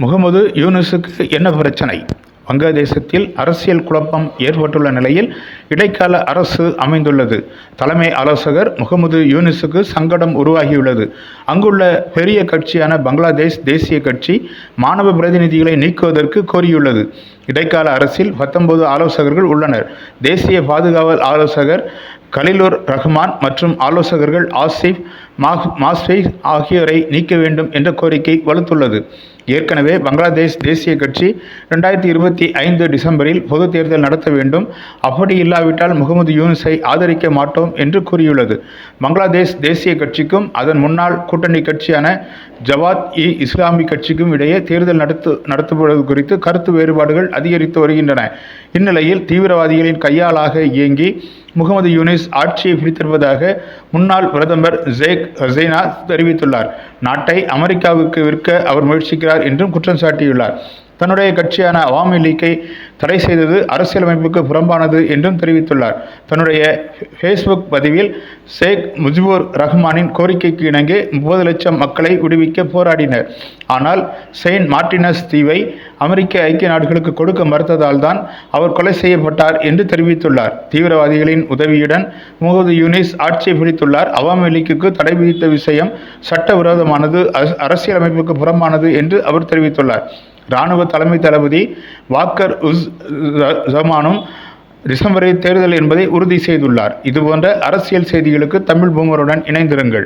முகமது யூனுஸுக்கு என்ன பிரச்சனை? வங்கதேசத்தில் அரசியல் குழப்பம் ஏற்பட்டுள்ள நிலையில் இடைக்கால அரசு அமைந்துள்ளது. தலைமை ஆலோசகர் முகமது யூனிஸுக்கு சங்கடம் உருவாகியுள்ளது. அங்குள்ள பெரிய கட்சியான பங்களாதேஷ் தேசிய கட்சி மாணவ பிரதிநிதிகளை நீக்குவதற்கு கோரியுள்ளது. இடைக்கால அரசில் பத்தொன்பது ஆலோசகர்கள் உள்ளனர். தேசிய பாதுகாவல் ஆலோசகர் கலிலூர் ரஹ்மான் மற்றும் ஆலோசகர்கள் ஆசிஃப் மாஹ் மாஸ்ஃபை ஆகியோரை நீக்க வேண்டும் என்ற கோரிக்கை வலுத்துள்ளது. ஏற்கனவே பங்களாதேஷ் தேசிய கட்சி ரெண்டாயிரத்தி இருபத்தி ஐந்து டிசம்பரில் பொது தேர்தல் நடத்த வேண்டும். அப்படி இல்லாவிட்டால் முகமது யூனிஸை ஆதரிக்க மாட்டோம் என்று கூறியுள்ளது. பங்களாதேஷ் தேசிய கட்சிக்கும் அதன் முன்னாள் கூட்டணி கட்சியான ஜவாத் இ இஸ்லாமி கட்சிக்கும் இடையே தேர்தல் நடத்து நடத்தப்படுவது குறித்து கருத்து வேறுபாடுகள் அதிகரித்து வருகின்றன. இந்நிலையில் தீவிரவாதிகளின் கையாளாக இயங்கி முகமது யூனிஸ் ஆட்சியை பிடித்திருப்பதாக முன்னாள் பிரதமர் ஜேக் ஹசைனா தெரிவித்துள்ளார். நாட்டை அமெரிக்காவுக்கு விற்க அவர் முயற்சிக்கிறார் என்றும் குற்றம் சாட்டியுள்ளார். தன்னுடைய கட்சியான அவாமி லீக்கை தடை செய்தது அரசியலமைப்புக்கு புறம்பானது என்றும் தெரிவித்துள்ளார். தன்னுடைய ஃபேஸ்புக் பதிவில் ஷேக் முஜிபுர் ரஹ்மானின் கோரிக்கைக்கு இணங்கி முப்பது லட்சம் மக்களை விடுவிக்க போராடினர். ஆனால் செயின்ட் மார்டினஸ் தீவை அமெரிக்க ஐக்கிய நாடுகளுக்கு கொடுக்க மறுத்ததால் தான் அவர் கொலை செய்யப்பட்டார் என்று தெரிவித்துள்ளார். தீவிரவாதிகளின் உதவியுடன் முகமது யூனிஸ் ஆட்சியை பிடித்துள்ளார். அவாமி லீக்குக்கு தடை விதித்த விஷயம் சட்டவிரோதமானது அரசியலமைப்புக்கு புறம்பானது என்று அவர் தெரிவித்துள்ளார். இராணுவ தலைமை தளபதி வாக்கர் உஸ் ர- டிசம்பரில் தேர்தல் என்பதை உறுதி செய்துள்ளார். இதுபோன்ற அரசியல் செய்திகளுக்கு தமிழ் பூமருடன் இணைந்திருங்கள்.